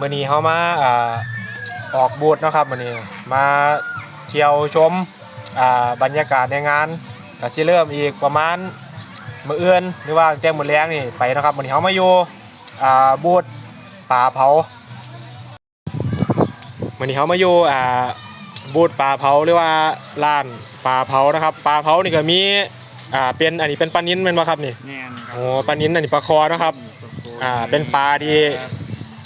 มื่อนี้เขามาอ่าออกบูธเนาะครับมื่อนี้มาเที่ยวชมอ่าบรรยากาศในงานก็สิเริ่มอีกประมาณมื้ออื่นหรือว่าแจ้งมื้อแรงนี่ไปเนาะครับมื่อนี้เขามาอยู่อ่าบูธปลาเผามื่อนี้เขามาอยู่อ่าบูธปลาเผาหรือว่าร้านปลาเผานะครับปลาเผานี่ก็มีอ่าเป็นอันนี้เป็นปลานิ้นเป็นบ่ครับนี่แม่นครับโอ้ปลานิ้นอันนี้ปลาคอนะครับ อ่าเป็นปลาที่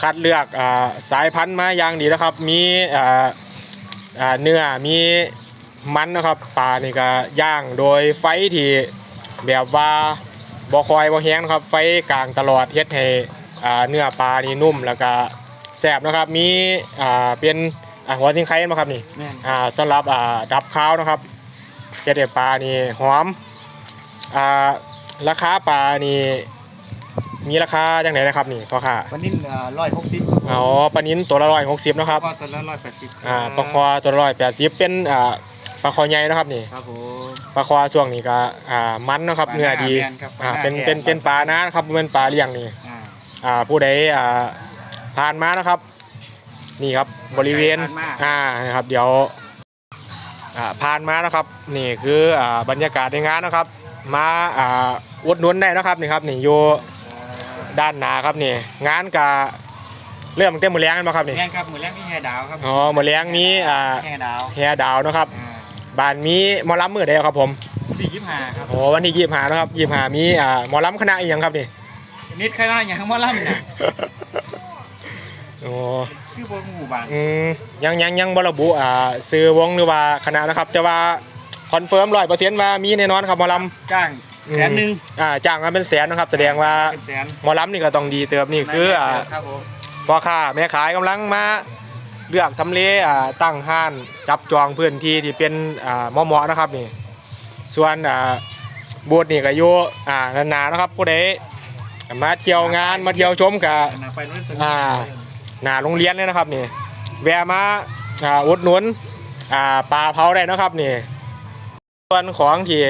คัดเลือกอ่าสายพันธุ์มาอย่างดีนะครับ มีอ่าอ่าเนื้อมีมันนะครับปลานี่ก็ย่างโดยไฟที่แบบว่าบ่คอยบ่แห้งนะครับไฟกลางตลอดเฮ็ดให้อ่าเนื้อปลานี่นุ่มแล้วก็แซ่บนะครับมีอ่าเป็นอ่าหัวสิงไข่มาครับนี่แม่นอ่าสำหรับอ่าดับข้าวนะครับเฮ็ดให้ปลานี่หอมอ่าราคาปลานี่ มีราคาจังไดนะครับนี่พ่อค่ะวันนี้ร้อยหกสิบอ๋อปลานิ้นตัวละร้อยหกสิบนาะครับก็ตัวละร้อยแปดสิบอ่าปลาคอตัวละร้อยแปดสิบเป็นอ่าปลาคอใหญ่นะครับนี่ครับผมปลาคอช่วงนี้ก็อ่ามันเนาะครับปลาเนื้อดีแม่นครับอ่าปลาเป็นแม่นเป็นเป็นปลานะครับเป็นปลาเลี้ยงนี่อ่าอ่าผู้ใดอ่าผ่านมานะครับ นี่ครับบริเวณผ่านมาอ่านะครับ เดี๋ยวอ่าผ่านมานะครับ นี่คืออ่าบรรยากาศในงานนะครับ มาอ่าอุดหนุนได้นะครับนี่ครับนี่อยู่ ด้านหน้าครับนี่งานกะเริ่มตั้งแต่มื้อแรงกันมาครับนี่แม่นครับมือแรกมีแห่ดาวครับอ๋อมื้อแรงมีอ่าแห่ดาวแฮดาวนะครับอ่าบ้านมีหมอลำมือใดครับผมสี่ยี่สิบห้าครับโอ้วันที่ยี่หานะครับยี่หามีอ่าหมอลำคณะอีหยังครับนี่ นิดแค่นั้นอย่างว่าล่ำเนี่ยโอ้คือบนหมู่บ้านอืมยังยังยังบระบุอ่าซื้อวงหรือว่าคณะนะครับ แต่ว่าคอนเฟิร์มร้อยเปอร์เซ็นต์ว่ามีแน่นอนครับหมอลจ้างอืม แสนหนึ่งำอ่าจ้างมาเป็นแสนนะครับ แสดงว่าเป็นแสนหมอลำนี่ก็ต้องดีเติมนี่คืออ่าครับผมพ่อค้าแม่ขายกำลังมาเลือกทำเลอ่าตั้งห้านจับจองพื้นที่ที่เป็นอ่าเหมาะๆนะครับนี่ ส่วนอ่าบูธนี่ก็อยู่อ่านานๆนะครับผู้ใดมาเที่ยวงานมาเที่ยวชมกับนะไปรุ่นสอ่าหน้าโรงเรียนเลยนะครับนี่แวะมาอ่าอุดหนุนอ่าปลาเผาได้นะครับนี่ ส่วนของที่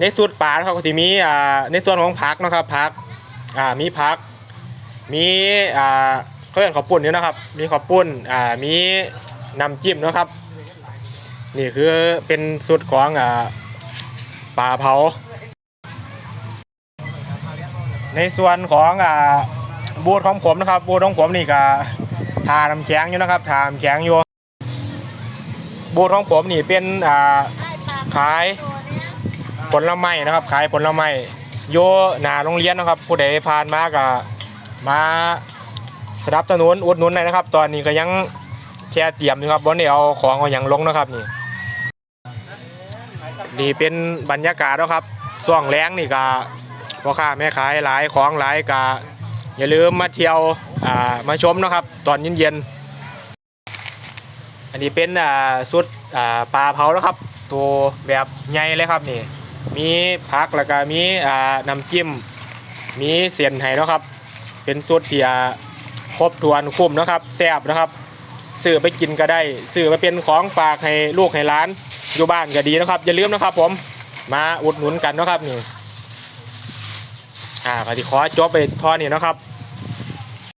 ในสูตรปลานะครับก็สิมีอ่าในส่วนของผักนะครับผักอ่ามีผัก มีอ่าเขาเรียกข้าวปุ้นอยู่นะครับ มีข้าวปุ้นอ่ามีน้ำจิ้มนะครับ นี่คือเป็นสูตรของอ่าปลาเผา ในส่วนของอ่าบูธของผมนะครับ บูธของผมนี่ก็ทาน้ำแข็งอยู่นะครับทาน้ำแข็งอยู่บูธของผมนี่เป็นอ่าขาย ผลไม้นะครับ ขายผลไม้โยหนาโรงเรียนนะครับ ผู้ใดผ่านมาก็มาสนับสนุนอุดหนุนได้นะครับ ตอนนี้ก็ยังแค่เตรียมอยู่ครับบนนี้เอาของเอาอย่างลงนะครับนี่นี่เป็นบรรยากาศนะครับช่วงแรงนี่ก็พ่อค้าแม่ขายหลายของหลายกาอย่าลืมมาเที่ยวมาชมนะครับ ตอนเย็นๆอันนี้เป็นสุดปลาเผานะครับ ตัวแบบใหญ่เลยครับนี่ มีผักแล้วก็มีอ่าน้ำจิ้ม มีเสียนไห้นะครับ เป็นสูตรที่ครบถ้วนคุ้มนะครับแซ่บนะครับซื้อไปกินก็ได้ซื้อไปเป็นของฝากให้ลูกให้ร้านอยู่บ้านก็ดีนะครับ อย่าลืมนะครับผมมาอุดหนุนกันนะครับนี่อ่าก็ที่ขอจบไปทอนี่นะครับ